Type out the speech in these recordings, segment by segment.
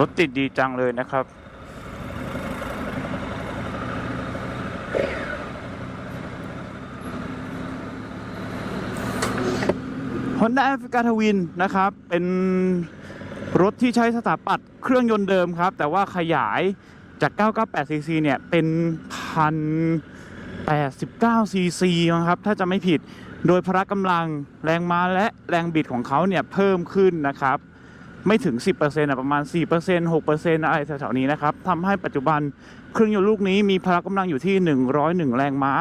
รถติดดีจังเลยนะครับ Honda Africa Twin นะครับ เป็นรถที่ใช้สถาปัตย์เครื่องยนต์เดิมครับ แต่ว่าขยายจาก 998 cc เนี่ย เป็นพัน89 cc นะครับ ถ้าจะไม่ผิด โดยพละกำลังแรงม้าและแรงบิดของเขาเนี่ย เพิ่มขึ้นนะครับ ไม่ถึง 10%อะประมาณ 4% 6%อะไรแถวๆนี้นะครับทำให้ปัจจุบันเครื่องยนต์ลูกนี้มีพละกำลังอยู่ที่ 101 แรงม้า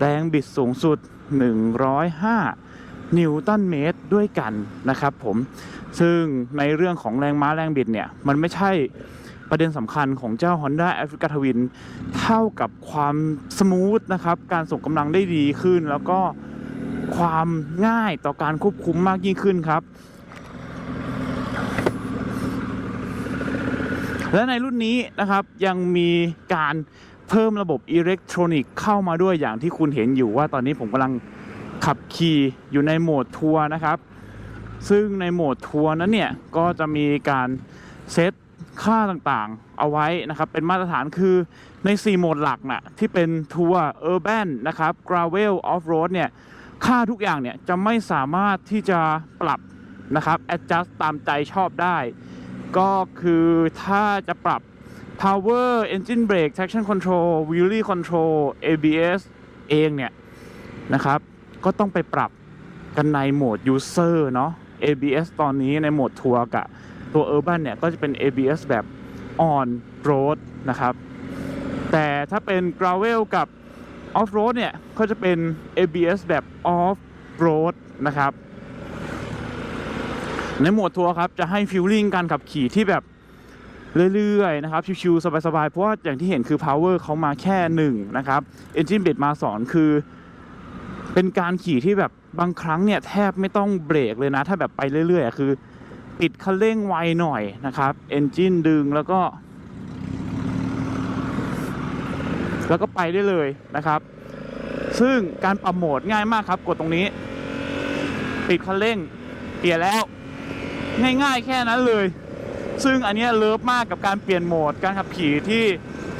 แรงบิดสูงสุด 105 นิวตันเมตรด้วยกันนะครับผม ซึ่งในเรื่องของแรงม้าแรงบิดเนี่ย มันไม่ใช่ประเด็นสำคัญของเจ้า Honda Africa Twin เท่ากับความสมูทนะครับ การส่งกำลังได้ดีขึ้นแล้วก็ความง่ายต่อการควบคุมมากยิ่งขึ้นครับ และในรุ่นนี้นะครับยังมีการเพิ่มระบบอิเล็กทรอนิกส์เข้ามาด้วยอย่างที่คุณเห็นอยู่ว่าตอนนี้ผมกำลังขับขี่อยู่ในโหมดทัวร์นะครับ ซึ่งในโหมดทัวร์นั้นเนี่ยก็จะมีการเซตค่าต่างๆ เอาไว้นะครับ เป็นมาตรฐานคือใน 4 โหมดหลักน่ะที่เป็นทัวร์เออร์แบนนะครับกราเวลออฟโรดเนี่ยค่าทุกอย่างเนี่ยจะไม่สามารถที่จะปรับนะครับ adjust ตามใจชอบได้ ก็คือถ้าจะปรับ power engine brake traction control wheelie control ABS เองเนี่ยนะครับ ก็ต้องไปปรับกันในโหมด user เนาะ ABS ตอนนี้ในโหมดทัวร์กับตัว urban เนี่ย ก็จะเป็น ABS แบบ on road นะครับ แต่ถ้าเป็น gravel กับ off road เนี่ย ก็จะเป็น ABS แบบ off road นะครับ ในโหมดทัวร์ครับจะให้ฟิลลิ่งการขับขี่ที่แบบเรื่อยๆนะครับชิวๆสบายๆ เพราะว่าอย่างที่เห็นคือ power เขามาแค่หนึ่งนะครับ engine bed มาสอนคือ เป็นการขี่ที่แบบบางครั้งเนี่ยแทบไม่ต้องเบรกเลยนะ ถ้าแบบไปเรื่อยๆ คือ ปิดคันเร่งไวหน่อยนะครับ engine ดึงแล้วก็ แล้วก็ไปได้เลยนะครับ ซึ่งการปรับโหมดง่ายมากครับ กดตรงนี้ ปิดคันเร่งเปลี่ยนแล้ว ง่ายๆแค่นั้นเลย ซึ่งอันนี้เลิฟมากกับการเปลี่ยนโหมดการขับขี่ที่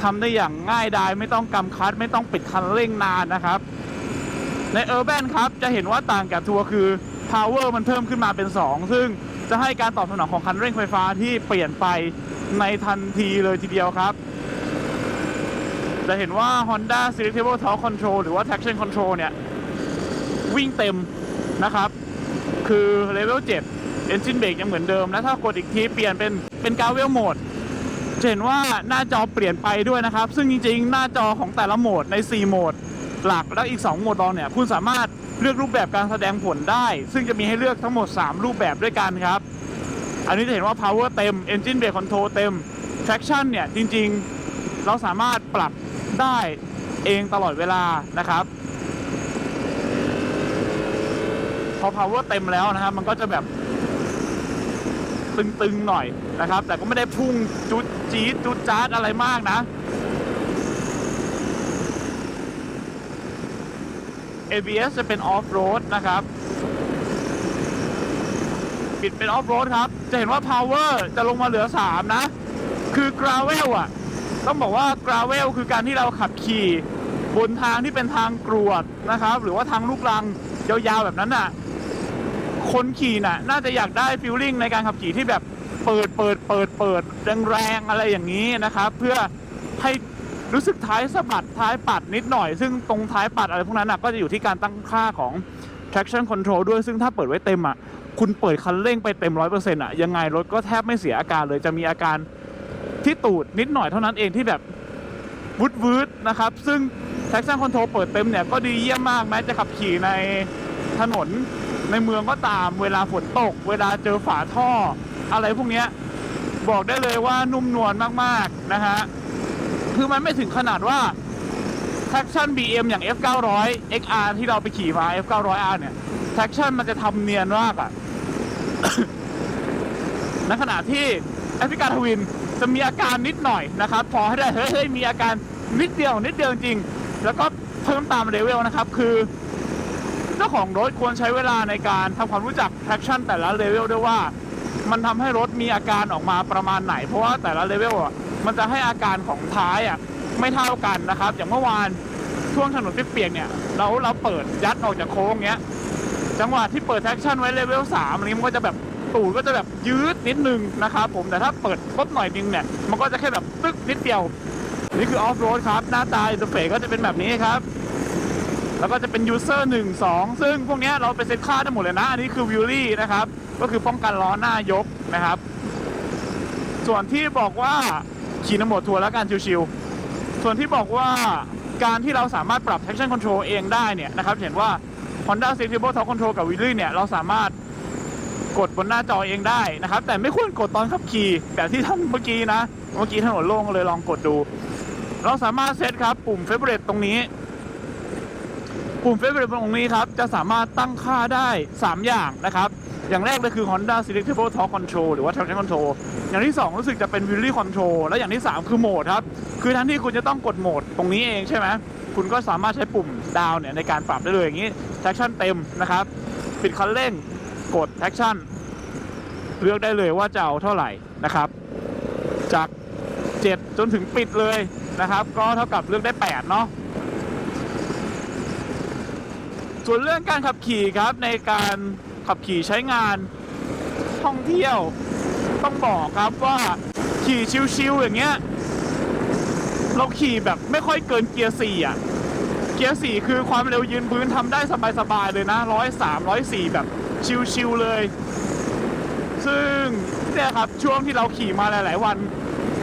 ทำได้อย่างง่ายดายไม่ต้องกำคัด ไม่ต้องปิดคันเร่งนานนะครับใน Urban ครับจะเห็นว่าต่างกับทัวร์คือ power มันเพิ่มขึ้นมาเป็น 2 ซึ่งจะให้การตอบสนองของคันเร่งไฟฟ้าที่เปลี่ยนไปในทันทีเลยทีเดียวครับ จะเห็นว่า Honda Selectable Torque Control หรือว่า Traction Control เนี่ย วิ่งเต็มนะครับ คือ Level 7 Engine Brake ยังเหมือนเดิม และถ้ากดอีกทีเปลี่ยนเป็นเป็น Gravel Mode จะเห็นว่าหน้าจอเปลี่ยนไปด้วยนะครับ ซึ่งจริงๆ หน้าจอของแต่ละโหมดใน 4 โหมด หลักแล้วอีก 2 โหมดรองเนี่ย คุณสามารถเลือกรูปแบบการแสดงผลได้ ซึ่งจะมีให้เลือกทั้งหมด 3 รูปแบบด้วยกันครับ อันนี้จะเห็นว่า power เต็ม engine brake control เต็ม traction เนี่ย จริงๆ เราสามารถปรับได้เองตลอดเวลานะครับ พอ power เต็มแล้วนะครับ มันก็จะแบบ ตึงๆหน่อยนะครับ แต่ก็ไม่ได้พุ่งจุดจี๊ดจุดจ๊าดอะไรมากนะ ABS จะเป็น off road นะครับปิดเป็น off road ครับ จะเห็นว่า power จะลงมาเหลือ 3 นะ คือ gravel อะ ต้องบอกว่า gravel คือการที่เราขับขี่ บนทางที่เป็นทางกรวดนะครับ หรือว่าทางลูกรังยาวๆแบบนั้นน่ะ คนขี่น่ะ น่าจะอยากได้ฟีลลิ่งในการขับขี่ที่แบบเปิดเปิดเปิดเปิดแรงๆอะไรอย่างนี้นะครับ เพื่อให้รู้สึกท้ายสะบัดท้ายปัดนิดหน่อย ซึ่งตรงท้ายปัดอะไรพวกนั้นน่ะก็จะอยู่ที่การตั้งค่าของ traction control ด้วยซึ่งถ้าเปิดไว้เต็มอะคุณเปิดคันเร่งไปเต็มร้อยเปอร์เซ็นต์อะยังไงรถก็แทบไม่เสียอาการเลยจะมีอาการที่ตูดนิดหน่อยเท่านั้นเองที่แบบวุดวืดนะครับ ซึ่ง traction control เปิดเต็มเนี่ยก็ดีเยี่ยมมากแม้จะขับขี่ในถนน ในเมืองก็ตามเวลาฝนตก เวลาเจอฝาท่อ อะไรพวกเนี้ยบอกได้เลยว่านุ่มนวลมากๆนะฮะคือมันไม่ถึงขนาดว่า traction BM อย่าง F900 XR ที่เราไปขี่มา F900R เนี่ย traction มันจะทำเนียนมากอะในขณะที่แอฟริกาทวินจะมีอาการนิดหน่อยนะครับ พอให้ได้เฮ้ยมีอาการนิดเดียวนิดเดียวจริง แล้วก็เพิ่มตามเลเวลนะครับ คือ เจ้าของรถควรใช้เวลาในการทำความรู้จัก traction แต่ละเลเวลด้วยว่า มันทำให้รถมีอาการออกมาประมาณไหน เพราะว่าแต่ละเลเวลอะมันจะให้อาการของท้ายอะไม่เท่ากันนะครับ อย่างเมื่อวานช่วงถนนเปียกๆเนี่ยเราเราเปิดยัดออกจากโค้งเงี้ยจังหวะที่เปิดแท็กชั่นไว้เลเวลสามอันนี้มันก็จะแบบตูดก็จะแบบยืดนิดนึงนะครับผมแต่ถ้าเปิดลดหน่อยนึงเนี่ยมันก็จะแค่แบบตึกนิดเดียว นี่คือออฟโรดครับ หน้าตาอินเทอร์เฟซก็จะเป็นแบบนี้ครับ แล้วก็จะเป็นยูเซอร์หนึ่งสองซึ่งพวกนี้เราไปเซ็ตค่าได้หมดเลยนะ อันนี้คือวิลลี่นะครับ ก็คือป้องกันล้อหน้ายกนะครับ ส่วนที่บอกว่าขี่นำโหมดทัวร์แล้วการชิวๆส่วนที่บอกว่าการที่เราสามารถปรับ traction control เองได้เนี่ยนะครับเห็นว่า Honda Stable Torque Control กับ Willy เนี่ยเราสามารถกดบนหน้าจอเองได้นะครับ แต่ไม่ควรกดตอนขับขี่แบบที่ทำเมื่อกี้นะ เมื่อกี้ถนนโล่งเลยลองกดดู เราสามารถเซตครับ ปุ่ม Favorite ตรงนี้ ปุ่ม Favorite ตรงนี้ครับ จะสามารถตั้งค่าได้ 3 อย่างนะครับ อย่างแรกเลยคือ Honda Selectable Torque Control หรือว่า Traction Control อย่างที่ 2 รู้สึกจะเป็น Wheelie Control และอย่างที่ 3 คือโหมดครับ คือทั้งที่คุณจะต้องกดโหมดตรงนี้เองใช่ไหมคุณก็สามารถใช้ปุ่มดาวเนี่ยในการปรับได้เลยอย่างนี้ Traction เต็มนะครับ ปิดคันเร่ง กด Traction เลือกได้เลยว่าจะเอาเท่าไหร่นะครับ จาก 7 จนถึงปิดเลยนะครับ ก็เท่ากับเลือกได้ 8 เนาะ ส่วนเรื่องการขับขี่ครับในการขับขี่ใช้งานท่องเที่ยวต้องบอกครับว่าขี่ชิวๆอย่างเงี้ยเราขี่แบบไม่ค่อยเกินเกียร์สี่อะ เกียร์สี่คือความเร็วยืนพื้นทำได้สบายๆเลยนะร้อยสามร้อยสี่แบบชิวๆเลย ซึ่งเนี่ยครับช่วงที่เราขี่มาหลาย ๆ วัน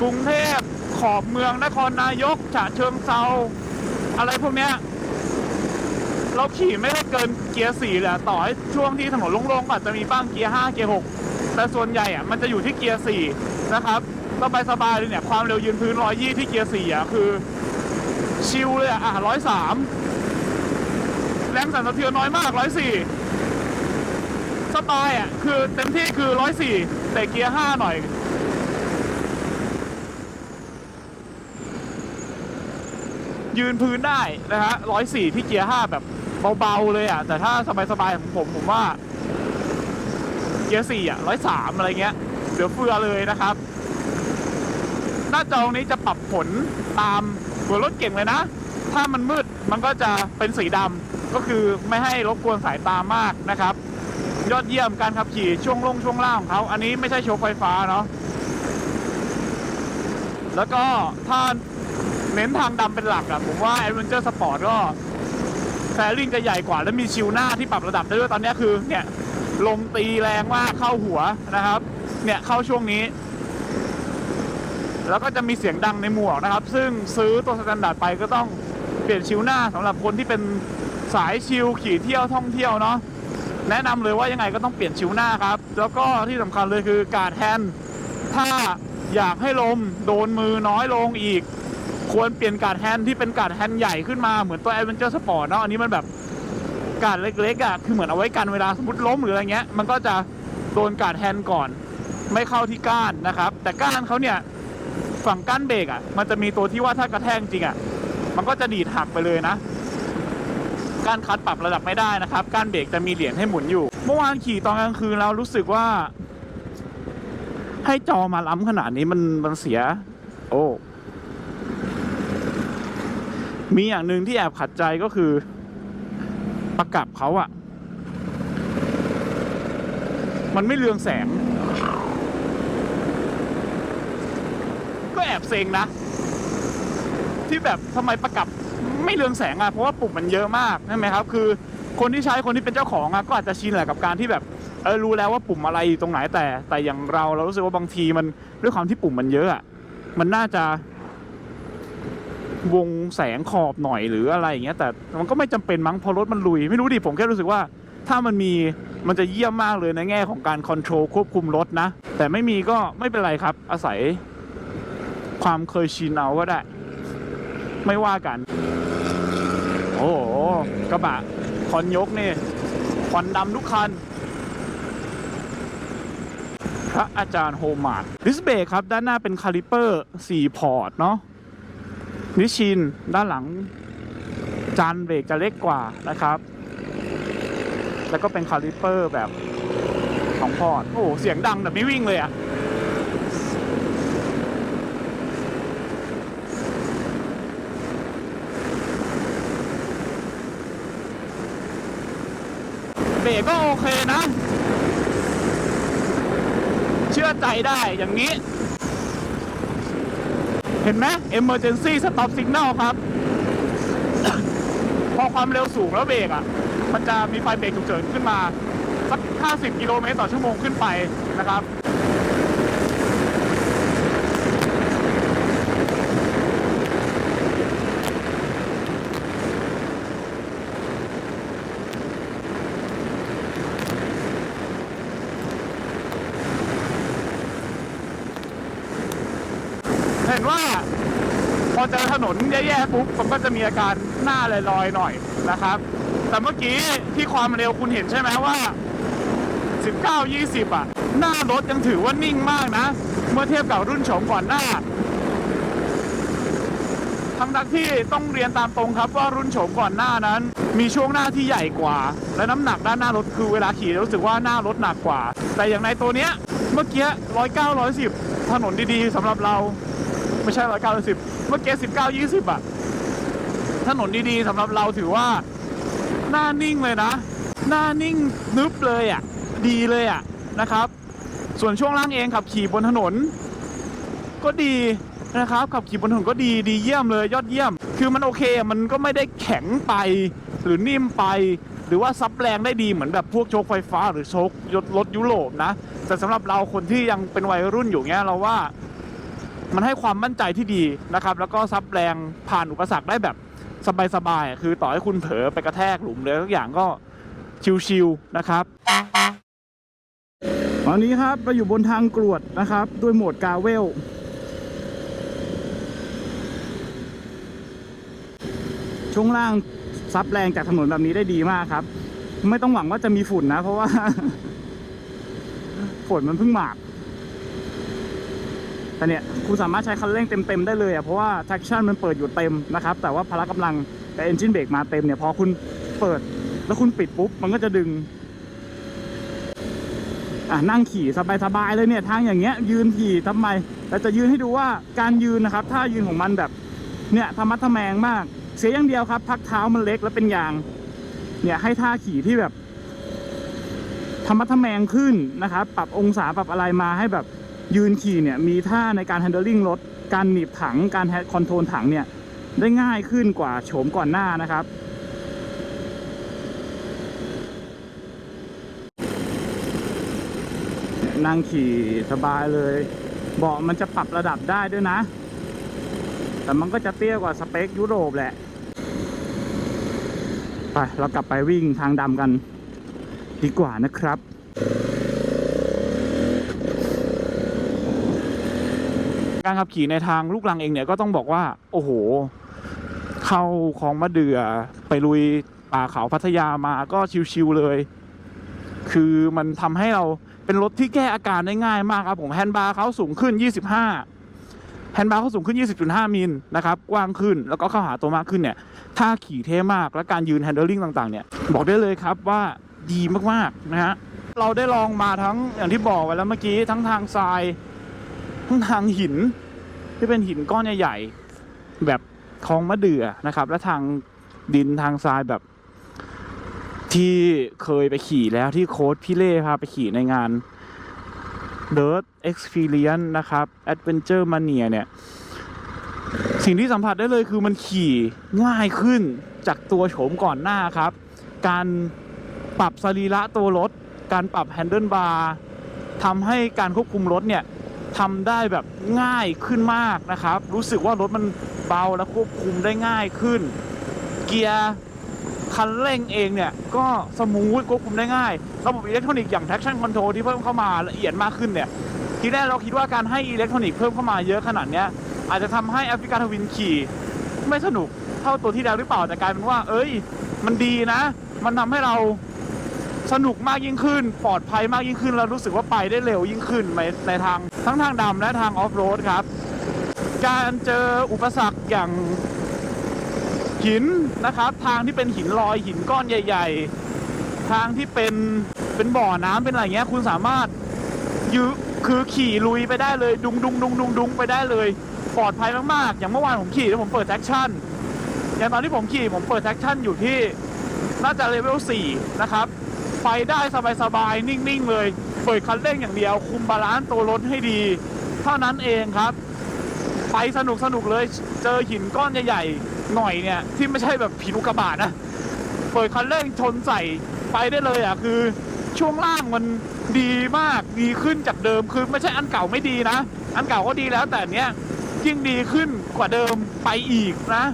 กรุงเทพขอบเมืองนครนายกฉะเชิงเซาอะไรพวกเนี้ย เราขี่ไม่ได้เกินเกียร์สี่แหละต่อให้ช่วงที่ถนนโล่งๆก็อาจจะมีบ้างเกียร์ห้าเกียร์หกแต่ส่วนใหญ่อะมันจะอยู่ที่เกียร์สี่นะครับสบายๆเลยเนี่ยความเร็วยืนพื้นร้อยยี่ที่เกียร์สี่อะคือชิลเลยอะอะร้อยสามแรงสั่นสะเทือนน้อยมากร้อยสี่สบายอะคือเต็มที่คือร้อยสี่แต่เกียร์ห้าหน่อยยืนพื้นได้นะฮะร้อยสี่ที่เกียร์ห้าแบบ เบาๆเลยอะ แต่ถ้าสบายๆของผมผมว่าเกียร์สี่อะร้อยสามอะไรเงี้ยเหลือเฟือเลยนะครับ หน้าจอนี้จะปรับผลตามตัวรถเก่งเลยนะ ถ้ามันมืดมันก็จะเป็นสีดำก็คือไม่ให้รบกวนสายตามากนะครับ ยอดเยี่ยมการขับขี่ช่วงลงช่วงล่างของเขาอันนี้ไม่ใช่โชว์ไฟฟ้าเนาะแล้วก็ถ้าเน้นทางดำเป็นหลักอะผมว่า Adventure Sport ก็ แฟลิงจะใหญ่กว่า และมีชิวหน้าที่ปรับระดับได้ด้วยตอนนี้คือเนี่ยลมตีแรงมากเข้าหัวนะครับ เนี่ยเข้าช่วงนี้ แล้วก็จะมีเสียงดังในหมวกนะครับ ซึ่งซื้อตัวสแตนดาร์ดไปก็ต้องเปลี่ยนชิวหน้าสำหรับคนที่เป็นสายชิลขี่เที่ยวท่องเที่ยวเนาะแนะนำเลยว่ายังไงก็ต้องเปลี่ยนชิวหน้าครับ แล้วก็ที่สำคัญเลยคือการแฮนถ้าอยากให้ลมโดนมือน้อยลงอีก ควรเปลี่ยนการ์ดแฮนด์ที่เป็นการ์ดแฮนด์ใหญ่ขึ้นมาเหมือนตัว Adventure Sport เนาะอันนี้มันแบบการ์ดเล็กๆอะคือเหมือนเอาไว้กันเวลาสมมติล้มหรืออะไรเงี้ย มันก็จะโดนการ์ดแฮนด์ก่อน ไม่เข้าที่ก้านนะครับ แต่ก้านเขาเนี่ยฝั่งก้านเบรกอะ มันจะมีตัวที่ว่าถ้ากระแทกจริงอะ มันก็จะดีดหักไปเลยนะก้านคัดปรับระดับไม่ได้นะครับก้านเบรกจะมีเหรียญให้หมุนอยู่ เมื่อวานขี่ตอนกลางคืนแล้วรู้สึกว่า ให้จอมาล้ำขนาดนี้มันมันเสีย โอ้ มีอย่างหนึ่งที่แอบขัดใจก็คือประกับเขาอะมันไม่เรืองแสง ก็แอบเซ็งนะ ที่แบบทำไมประกับไม่เรืองแสงอะเพราะว่าปุ่มมันเยอะมากใช่ไหมครับ คือคนที่ใช้คนที่เป็นเจ้าของอะก็อาจจะชินแหละกับการที่แบบเออรู้แล้วว่าปุ่มอะไรอยู่ตรงไหนแต่ แต่อย่างเราเรารู้สึกว่าบางทีมันด้วยความที่ปุ่มมันเยอะอะมันน่าจะ วงแสงขอบหน่อยหรืออะไรอย่างเงี้ยแต่มันก็ไม่จำเป็นมั้งพอรถมันลุย ไม่รู้ดิผมแค่รู้สึกว่า ถ้ามันมีมันจะเยี่ยมมากเลยในแง่ของการคอนโทรลควบคุมรถนะ แต่ไม่มีก็ไม่เป็นไรครับ อาศัยความเคยชินเอาก็ได้ ไม่ว่ากัน โอ้โหกระบะคอนยกนี่ควันดำทุกคันพระอาจารย์โฮมาร์ดดิสเบรกครับ ด้านหน้าเป็นคาลิเปอร์ 4 พอร์ตเนาะ นิชินด้านหลัง จานเบรกจะเล็กกว่านะครับ แล้วก็เป็นคาลิเปอร์แบบองพอร์ตโอ้เสียงดังแบบไม่วิ่งเลยอะเบรกก็โอเคนะ เชื่อใจได้อย่างนี้ เห็นไหม emergency stop signal ครับ พอความเร็วสูงแล้วเบรกอะ มันจะมีไฟเบรกฉุกเฉินขึ้นมา สัก 50 กิโลเมตรต่อชั่วโมงขึ้นไปนะครับ เห็นว่า พอเจอถนน แย่ๆปุ๊บมันก็จะมีอาการหน้าลอยๆหน่อยนะครับ แต่เมื่อกี้ที่ความเร็วคุณเห็นใช่ไหมว่า 19 20 อะ หน้ารถยังถือว่านิ่งมากนะ เมื่อเทียบกับรุ่นโฉมก่อนหน้าทั้งทั้งที่ต้องเรียนตามตรงครับว่ารุ่นโฉมก่อนหน้านั้น มีช่วงหน้าที่ใหญ่กว่า และน้ำหนักด้านหน้ารถคือเวลาขี่รู้สึกว่าหน้ารถหนักกว่า แต่อย่างในตัวเนี้ยเมื่อกี้ร้อยเก้าร้อยสิบถนนดีๆสำหรับเราไม่ใช่ร้อยเก้าร้อยสิบ เมื่อกี้สิบเก้ายี่สิบอะถนนดีๆสำหรับเราถือว่าหน้านิ่งเลยนะ หน้านิ่งนึบเลยอะดีเลยอะนะครับ ส่วนช่วงล่างเองขับขี่บนถนน ก็ดีนะครับขับขี่บนถนนก็ดีดีเยี่ยมเลยยอดเยี่ยม คือมันโอเคมันก็ไม่ได้แข็งไปหรือนิ่มไป หรือว่าซับแรงได้ดีเหมือนแบบพวกโชคไฟฟ้า หรือโชครถยุโรปนะ แต่สำหรับเราคนที่ยังเป็นวัยรุ่นอยู่เนี้ยเราว่า มันให้ความมั่นใจที่ดีนะครับ แล้วก็ซับแรงผ่านอุปสรรคได้แบบสบายๆคือต่อให้คุณเผลอไปกระแทกหลุมเลยทุกอย่างก็ชิวๆนะครับตอนนี้ครับเราอยู่บนทางกรวดนะครับ ด้วยโหมดกาเวล ช่วงล่างซับแรงจากถนนแบบนี้ได้ดีมากครับ ไม่ต้องหวังว่าจะมีฝุ่นนะ เพราะว่า ฝนมันเพิ่งหมาก แต่เนี่ยคุณสามารถใช้คันเร่งเต็มๆได้เลยอะเพราะว่า traction มันเปิดอยู่เต็มนะครับแต่ว่าพละกำลังแต่ engine brake มาเต็มเนี่ยพอคุณเปิดแล้วคุณปิดปุ๊บมันก็จะดึงอะนั่งขี่สบายๆเลยเนี่ยทางอย่างเงี้ยยืนขี่ทำไมแต่จะยืนให้ดูว่าการยืนนะครับท่ายืนของมันแบบเนี่ยธรรมะทแมงมาก เสียอย่างเดียวครับ พักเท้ามันเล็กแล้วเป็นยาง เนี่ยให้ท่าขี่ที่แบบธรรมะทแมงขึ้นนะครับ ปรับองศาปรับอะไรมาให้แบบ ยืนขี่เนี่ยมีท่าในการ handling รถ การหนีบถัง การคอนโทรลถังเนี่ยได้ง่ายขึ้นกว่าโฉมก่อนหน้านะครับนั่งขี่สบายเลย เบาะมันจะปรับระดับได้ด้วยนะ แต่มันก็จะเตี้ยกว่าสเปคยุโรปแหละ ไป เรากลับไปวิ่งทางดำกัน ดีกว่านะครับ การขับขี่ในทางลูกลังเองเนี่ยก็ต้องบอกว่า โอ้โห เข้าคลองมะเดื่อไปลุยป่าเขาพัทยามาก็ชิวๆเลย คือมันทำให้เราเป็นรถที่แก้อาการได้ง่ายมากครับผมแฮนด์บาร์เขาสูงขึ้น 25 แฮนด์บาร์เขาสูงขึ้น 20.5 มิลนะครับกว้างขึ้นแล้วก็เข้าหาตัวมากขึ้นเนี่ยถ้าขี่เท่มากและการยืนแฮนด์ลิงต่างๆเนี่ยบอกได้เลยครับว่าดีมากๆนะฮะเราได้ลองมาทั้งอย่างที่บอกไว้แล้วเมื่อกี้ทั้งทางทราย ทางหินที่เป็นหินก้อนใหญ่ๆแบบคลองมะเดื่อนะครับ และทางดินทางทรายแบบ ที่เคยไปขี่แล้วที่โค้ดพี่เล่พาไปขี่ในงาน Dirt Experience นะครับ Adventure Mania เนี่ย สิ่งที่สัมผัสได้เลยคือมันขี่ง่ายขึ้นจากตัวโฉมก่อนหน้าครับ การปรับสรีระตัวรถ การปรับแฮนเดิลบาร์ทำให้การควบคุมรถเนี่ย ทำได้แบบง่ายขึ้นมากนะครับ รู้สึกว่ารถมันเบาและควบคุมได้ง่ายขึ้น เกียร์คันเร่งเองเนี่ย ก็สมูทควบคุมได้ง่าย ระบบอิเล็กทรอนิกส์อย่าง traction control ที่เพิ่มเข้ามาละเอียดมากขึ้นเนี่ย ทีแรกเราคิดว่าการให้อิเล็กทรอนิกส์เพิ่มเข้ามาเยอะขนาดเนี้ยอาจจะทำให้แอฟริกาทวินขี่ไม่สนุกเท่าตัวที่แล้วหรือเปล่าแต่กลายเป็นว่า เอ้ย มันดีนะ มันทำให้เรา สนุกมากยิ่งขึ้น ปลอดภัยมากยิ่งขึ้น แล้วรู้สึกว่าไปได้เร็วยิ่งขึ้นในในทางทั้งทางดำและทางออฟโรดครับ การเจออุปสรรคอย่างหินนะครับ ทางที่เป็นหินลอยหินก้อนใหญ่ ๆ ทางที่เป็นเป็นบ่อน้ำเป็นอะไรเงี้ย คุณสามารถยือคือขี่ลุยไปได้เลย ดุงดุงดุงดุงดุงไปได้เลย ปลอดภัยมากๆ อย่างเมื่อวานผมขี่แล้วผมเปิดแท็กชั่นอย่างตอนที่ผมขี่ผมเปิดแท็กชั่นอยู่ที่น่าจะเลเวล4นะครับ ไปได้สบายๆ นิ่งๆ เลยเปิดคันเร่งอย่างเดียว คุมบาลานซ์ตัวรถให้ดี เท่านั้นเองครับ ไปสนุกสนุกเลย เจอหินก้อนใหญ่ๆ หน่อยเนี่ย ที่ไม่ใช่แบบผิวกระบาดนะ เปิดคันเร่งชนใส่ไปได้เลยอะคือช่วงล่างมันดีมากดีขึ้นจากเดิมคือไม่ใช่อันเก่าไม่ดีนะ อันเก่าก็ดีแล้วแต่อันเนี้ยยิ่งดีขึ้นกว่าเดิมไปอีกนะ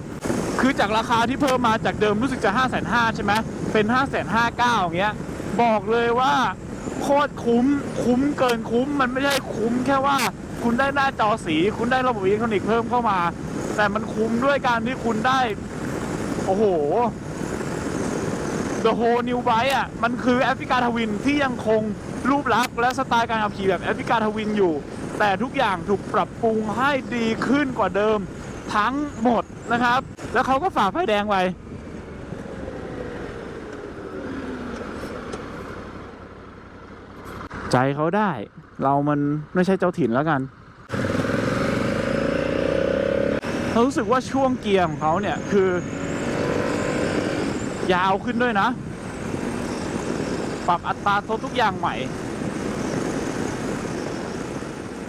คือจากราคาที่เพิ่มมาจากเดิมรู้สึกจะ 5 5 0 0 0ใช่ไหมเป็น 5 5 9 0 0อย่างเงี้ย บอกเลยว่าโคตรคุ้มคุ้มเกินคุ้มมันไม่ใช่คุ้มแค่ว่า คุณได้หน้าจอสี คุณได้ระบบอิเล็กทรอนิกส์เพิ่มเข้ามา แต่มันคุ้มด้วยการที่คุณได้ โอ้โห The whole new bike อะมันคือแอฟริกาทวินที่ยังคงรูปลักษณ์และสไตล์การขับขี่แบบแอฟริกาทวินอยู่ แต่ทุกอย่างถูกปรับปรุงให้ดีขึ้นกว่าเดิมทั้งหมดนะครับ แล้วเขาก็ฝ่าไฟแดงไว้ ใจเขาได้ เรามันไม่ใช่เจ้าถิ่นแล้วกันเรารู้สึกว่าช่วงเกียร์ของเขาเนี่ยคือ ยาวขึ้นด้วยนะ ปรับอัตราโททุกอย่างใหม่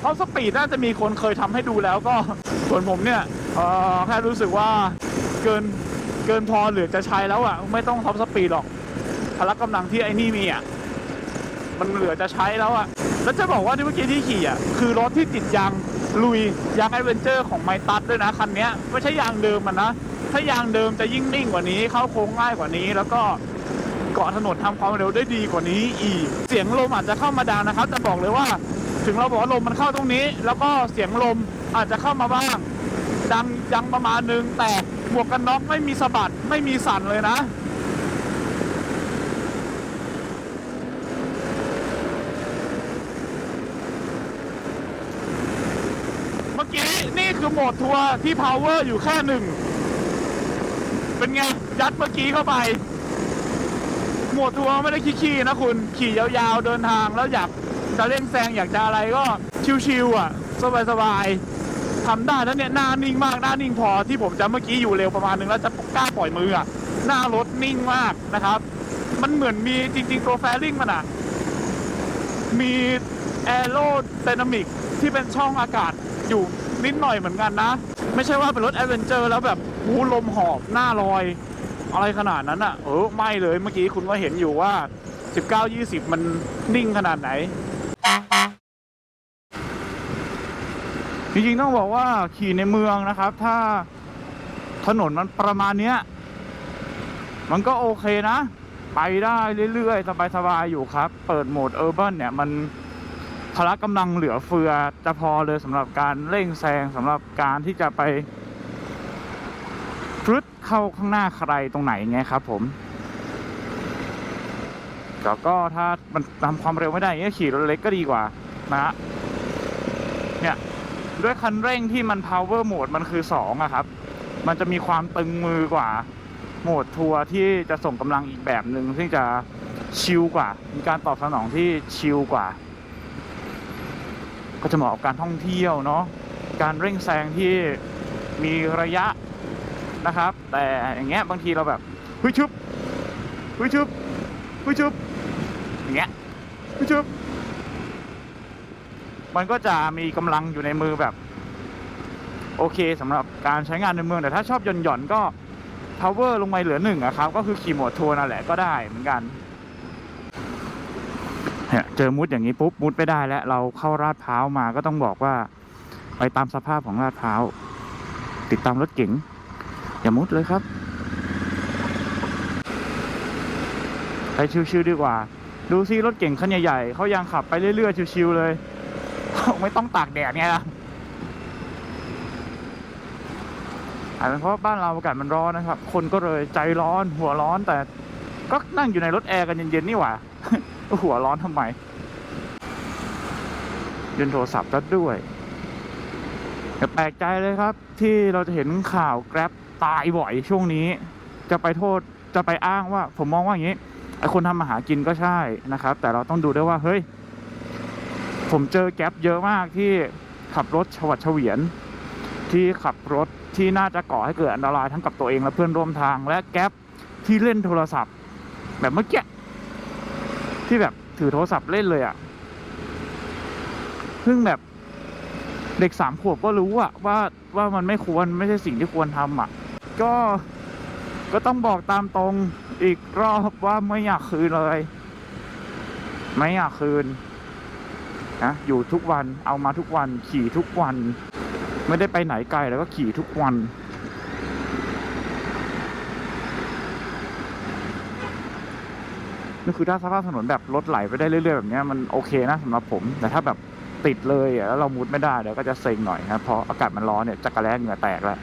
ท็อปสปีดน่าจะมีคนเคยทำให้ดูแล้วก็ส่วนผมเนี่ยแค่รู้สึกว่าเกินเกินพอเหลือจะใช้แล้วอะ่ะ ไม่ต้องท็อปสปีดหรอกพละกำลังที่ไอ้นี่มีอะ่ะ มันเหลือจะใช้แล้วอะ่ะแล้วจะบอกว่าที่เมื่อกี้ที่ขี่อะคือรถที่ติดยางลุยยางแอดเวนเจอร์ของไมตัสด้วยนะคันนี้ไม่ใช่ยางเดิมมันนะ ถ้ายางเดิมจะยิ่งนิ่งกว่านี้ เข้าโค้งง่ายกว่านี้ แล้วก็เกาะถนนทำความเร็วได้ดีกว่านี้อีก เสียงลมอาจจะเข้ามาดังนะครับ แต่บอกเลยว่า ถึงเราบอกว่าลมมันเข้าตรงนี้ แล้วก็เสียงลมอาจจะเข้ามาบ้าง ดังยังประมาณนึงแต่หมวกกันน็อกไม่มีสะบัดไม่มีสั่นเลยนะ เมื่อกี้นี่คือ โหมดทัวร์ที่ power อยู่แค่หนึ่ง เป็นไง ยัดเมื่อกี้เข้าไป โหมดทัวร์ไม่ได้ขี้ๆนะคุณ ขี่ยาวๆเดินทางแล้วอยากจะเร่งแซงอยากจะอะไรก็ชิวๆอะ สบายๆทำได้แล้วเนี่ยหน้านิ่งมากหน้านิ่งพอที่ผมจะเมื่อกี้อยู่เร็วประมาณนึงแล้วจะกล้าปล่อยมืออะหน้ารถนิ่งมากนะครับ มันเหมือนมีจริงๆตัวแฟริ่งมันอะ มีแอโร d y นามิกที่เป็นช่องอากาศอยู่ นิดหน่อยเหมือนกันนะ ไม่ใช่ว่าเป็นรถแอดเวนเจอร์แล้วแบบหูลมหอบหน้าลอย อะไรขนาดนั้นอะ่ะ เออไม่เลยเมื่อกี้คุณก็เห็นอยู่ว่า 19 20 มันนิ่งขนาดไหน จริงๆต้องบอกว่าขี่ในเมืองนะครับ ถ้าถนนมันประมาณเนี้ย มันก็โอเคนะ ไปได้เรื่อยๆ สบายๆ อยู่ครับ เปิดโหมดเออร์เบันเนี่ยมัน พละกำลังเหลือเฟือจะพอเลยสำหรับการเร่งแซงสำหรับการที่จะไปฟึดเข้าข้างหน้าใครตรงไหนไงครับ ผมแล้วก็ถ้ามันทำความเร็วไม่ได้เงี้ยขี่รถเล็กก็ดีกว่านะฮะเนี่ยด้วยคันเร่งที่มัน power mode มันคือ2อะครับ มันจะมีความตึงมือกว่าโหมดทัวร์ที่จะส่งกำลังอีกแบบหนึ่งซึ่งจะชิลกว่า มีการตอบสนองที่ชิลกว่า ก็จะเหมาะกับการท่องเที่ยวเนาะการเร่งแซงที่มีระยะนะครับ แต่อย่างเงี้ยบางทีเราแบบเฮ้ยชุบเฮ้ยชุบเฮ้ยชุบอย่างเงี้ยเฮ้ยชุบมันก็จะมีกำลังอยู่ในมือแบบ โอเคสำหรับการใช้งานในเมืองแต่ถ้าชอบหย่อนหย่อนๆก็ power ลงไปเหลือหนึ่งอะครับ ก็คือขี่หมดทัวร์นั่นแหละก็ได้เหมือนกัน เนี่ยเจอมุดอย่างนี้ปุ๊บมุดไม่ได้แล้ว เราเข้าลาดพร้าวมาก็ต้องบอกว่า ไปตามสภาพของลาดพร้าวติดตามรถเก๋งอย่ามุดเลยครับไปชิวๆดีกว่า ดูซิรถเก่งคันใหญ่ๆเขายังขับไปเรื่อยๆชิวๆเลย ไม่ต้องตากแดดไงล่ะอาจเป็นเพราะบ้านเราอากาศมันร้อนนะครับ คนก็เลยใจร้อนหัวร้อนแต่ก็นั่งอยู่ในรถแอร์กันเย็นๆนี่หว่า หัวร้อนทำไมย็นโทรศัพท์ก็ด้วยแต่แปลกใจเลยครับ ที่เราจะเห็นข่าวแกร็บตายบ่อยช่วงนี้ จะไปโทษจะไปอ้างว่า ผมมองว่าอย่างนี้ไอคนทำมาหากินก็ใช่นะครับ แต่เราต้องดูด้วยว่าเฮ้ย ผมเจอแก๊ปเยอะมากที่ขับรถฉวัดเฉวียน ที่ขับรถที่น่าจะก่อให้เกิดอันตรายทั้งกับตัวเองและเพื่อนร่วมทาง และแก๊ปที่เล่นโทรศัพท์ แบบเมื่อกี้ ที่แบบถือโทรศัพท์เล่นเลยอะ่ะซึ่งแบบเด็กสามขวบก็รู้อะว่าว่ามันไม่ควรไม่ใช่สิ่งที่ควรทำอะ่ะก็ก็ต้องบอกตามตรงอีกรอบว่าไม่อยากคืนเลย ไม่อยากคืนนะอยู่ทุกวันเอามาทุกวันขี่ทุกวัน ไม่ได้ไปไหนไกลแล้วก็ขี่ทุกวัน นี่คือถ้าสภาพถนนแบบรถไหลไปได้เรื่อยๆแบบนี้มันโอเคนะสำหรับผม แต่ถ้าแบบติดเลยแล้วเรามุดไม่ได้เดี๋ยวก็จะเซ็งหน่อยครับเพราะอากาศมันร้อนเนี่ยจักระแลเหงื่อแตกแล้ว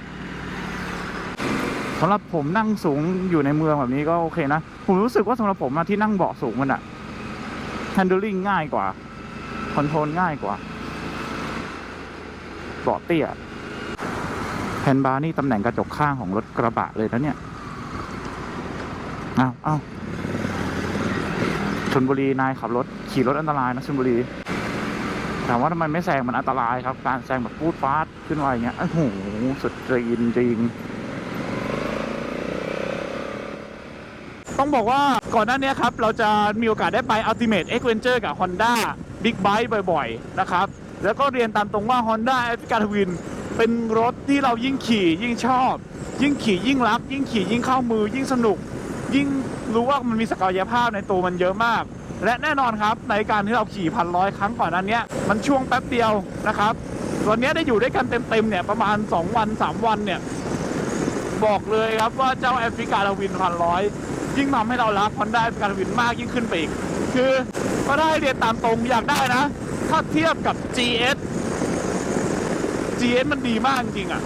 สำหรับผมนั่งสูงอยู่ในเมืองแบบนี้ก็โอเคนะ ผมรู้สึกว่าสำหรับผมที่นั่งเบาะสูงมันอะ handling ง่ายกว่าคอนโทรลง่ายกว่าเบาะเตี้ยแฮนด์บาร์นี่ตำแหน่งกระจกข้างของรถกระบะเลยนะเนี่ย อ้าวอ้าว ชนบุรีนายขับรถขี่รถอันตรายนะชนบุรีถามว่าทำไมไม่แซงมันอันตรายครับ การแซงแบบพูดฟาดขึ้นมาอย่างเงี้ยโอ้โหสุดจริงจริงต้องบอกว่าก่อนหน้านี้ครับ เราจะมีโอกาสได้ไป Ultimate Adventure กับ Honda Big Bike บ่อยๆ นะครับ แล้วก็เรียนตามตรงว่า Honda a f r i c a Twin เป็นรถที่เรายิ่งขี่ยิ่งชอบ ยิ่งขี่ยิ่งรัก ยิ่งขี่ยิ่งเข้ามือยิ่งสนุก ยิ่งรู้ว่ามันมีศักยภาพในตัวมันเยอะมาก และแน่นอนครับในการที่เราขี่พันร้อยครั้งก่อนนั้นเนี้ยมันช่วงแป๊บเดียวนะครับวันนี้ได้อยู่ด้วยกันเต็มๆเนี่ยประมาณ 2 วัน 3 วันเนี่ยบอกเลยครับว่าเจ้าแอฟริกาทวินพันร้อยยิ่งทำให้เรารักฮอนด้แอฟริกาทวินมากยิ่งขึ้นไปอีก คือก็ได้เรียนตามตรงอยากได้นะ ถ้าเทียบกับ GS GS มันดีมากจริงๆอะ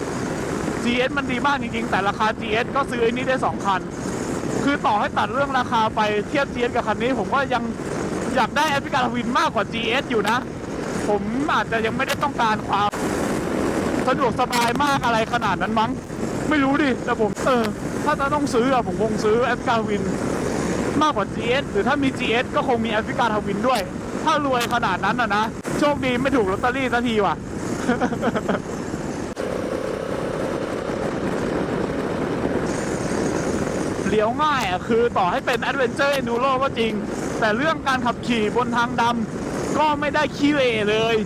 GS มันดีมากจริงๆ แต่ราคา GS ก็ซื้อไอ้นี่ได้สองคัน คือต่อให้ตัดเรื่องราคาไปเทียบ GS กับคันนี้ ผมก็ยังอยากได้แอฟริกาทวินมากกว่า GS อยู่นะ ผมอาจจะยังไม่ได้ต้องการความสะดวกสบายมากอะไรขนาดนั้นมั้ง ไม่รู้ดิ แต่ผมเออ ถ้าจะต้องซื้ออะผมคงซื้อแอฟริกาทวินมากกว่า GS หรือถ้ามี GS ก็คงมีแอฟริกาทวินด้วย ถ้ารวยขนาดนั้นอะนะ โชคดีไม่ถูกลอตเตอรี่สักทีว่ะ เลี้ยวง่ายอะคือต่อให้เป็น Adventure Enduro ก็จริง แต่เรื่องการขับขี่บนทางดำก็ไม่ได้ขี้เหร่เลย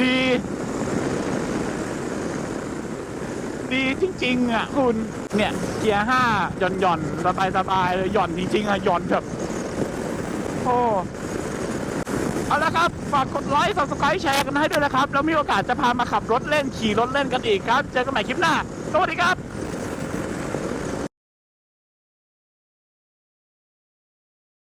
ดี ดีจริง ๆ อะ คุณเนี่ย เกียร์ห้าหย่อนหย่อนสบายสบายเลยหย่อนจริงๆอะหย่อนแบบโอ้เอาละครับ ฝากกดไลค์ subscribe แชร์กันให้ด้วยนะครับ แล้วมีโอกาสจะพามาขับรถเล่นขี่รถเล่นกันอีกครับ เจอกันใหม่คลิปหน้า สวัสดีครับ